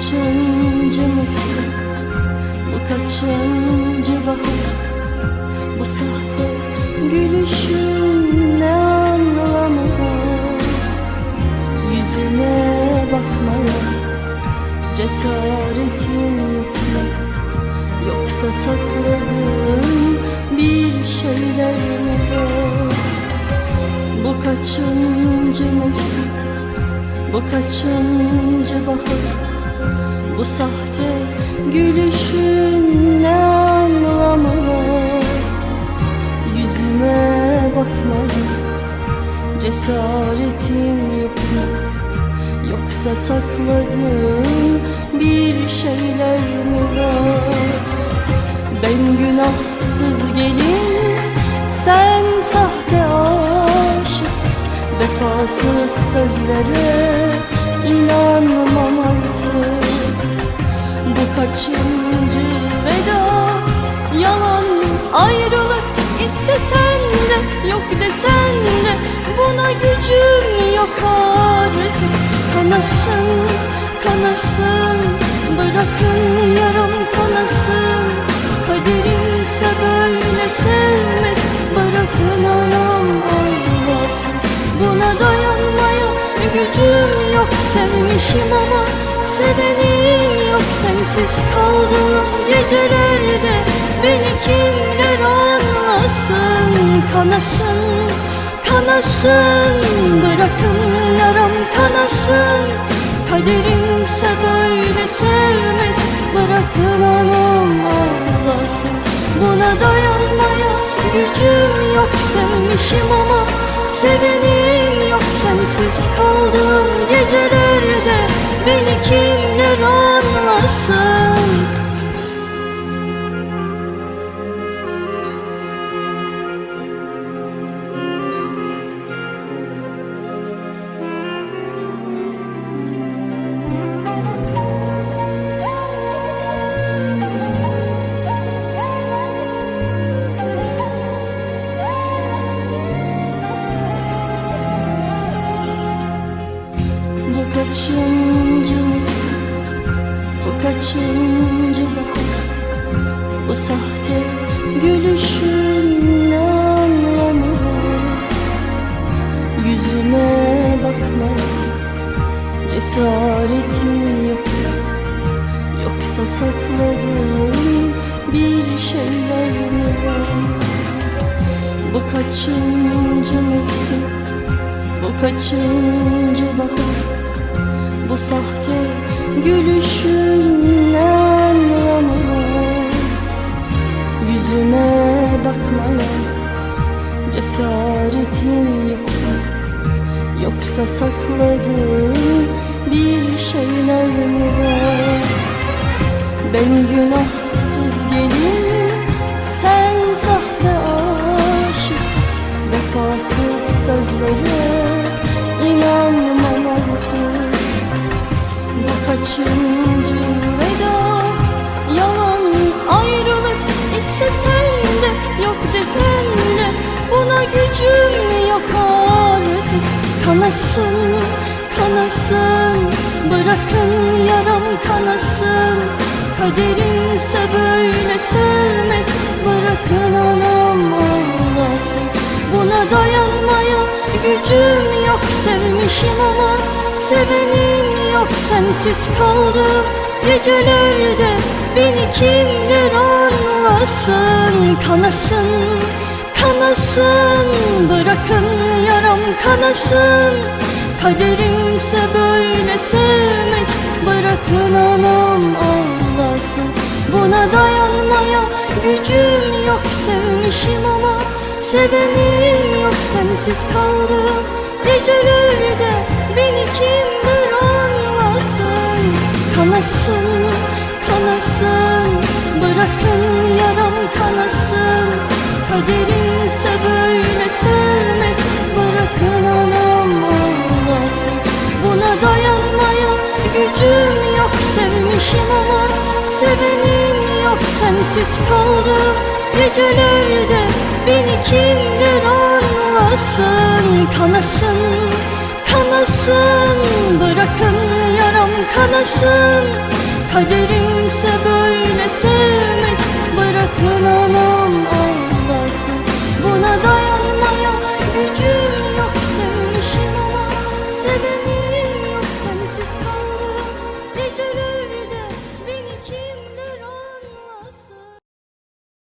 açınca nefsim Bulut açınca bahar? Bu sahte gülüşün ne anlamı var? Yüzüme bakmaya cesaretim yok mu? Yoksa sakladığım bir şeyler mi var? Bu kaçıncı mevsim Bu kaçıncı bahar? Bu sahte gülüşün ne anlamı var Yüzüme bakmaya cesaretin yok mu? Yoksa sakladığın bir şeyler mi var? Ben günahsız gelin sen sahte aşık. Vefasız sözlere bu kaçıncı veda? Yalan ayrılık istesen de Yok desen de Buna gücüm yok artık. Kanasın kanasın Bırakın yarım kanasın Kaderimse böyle sevmek Bırakın anam ağlasın Buna dayanmaya gücüm yok Sevmişim ama sevenim yok Sensiz kaldığım gecelerde. Beni kimler anlasın? Kanasın, kanasın Bırakın yaram kanasın Kaderimse böyle sevmek. Bırakın anam ağlasın. Buna dayanmaya gücüm yok Sevmişim ama sevenim yok. Sensiz kaldığım gecelerde Beni kimler anlasın? Bu kaçıncı mevsim Bu kaçıncı bahar? Bu sahte gülüşün anlamı var. Yüzüme bakmaya cesaretin yok? Yoksa sakladığın bir şeyler mi var? Bu kaçıncı mevsim? Bu kaçıncı bahar bu sahte gülüşün ne anlamı Yüzüme bakmaya cesaretin yok. Yoksa sakladığın bir şeyler mi var? Ben günahsız gelin sen sahte aşık. Vefasız sözlere kaçıncı veda. Yalan ayrılık istesen de Yok desen de Buna gücüm yok artık. Kanasın, kanasın Bırakın yaram kanasın. Kaderimse böyle sevmek Bırakın anam ağlasın. Buna dayanmaya gücüm yok Sevmişim ama sevenim yok Sensiz kaldım. Gecelerde Beni kimler anlasın? Kanasın, kanasın Bırakın yaram kanasın. Kaderimse böyle sevmek Bırakın anam ağlasın. Buna dayanmaya gücüm yok Sevmişim ama sevenim yok Sensiz kaldım. Gecelerde Kanasın, kanasın Bırakın yaram kanasın Kaderimse böyle sevmek. Bırakın anam ağlasın. Buna dayanmaya gücüm yok. Sevmişim ama sevenim yok. Sensiz kaldım. Gecelerde Beni kimler anlasın Kanasın, kanasın Bırakın kanasın Kaderimse böyle sevmek Bırakın anam ağlasın Buna dayanmaya gücüm yok Sevmişim ama sevmişim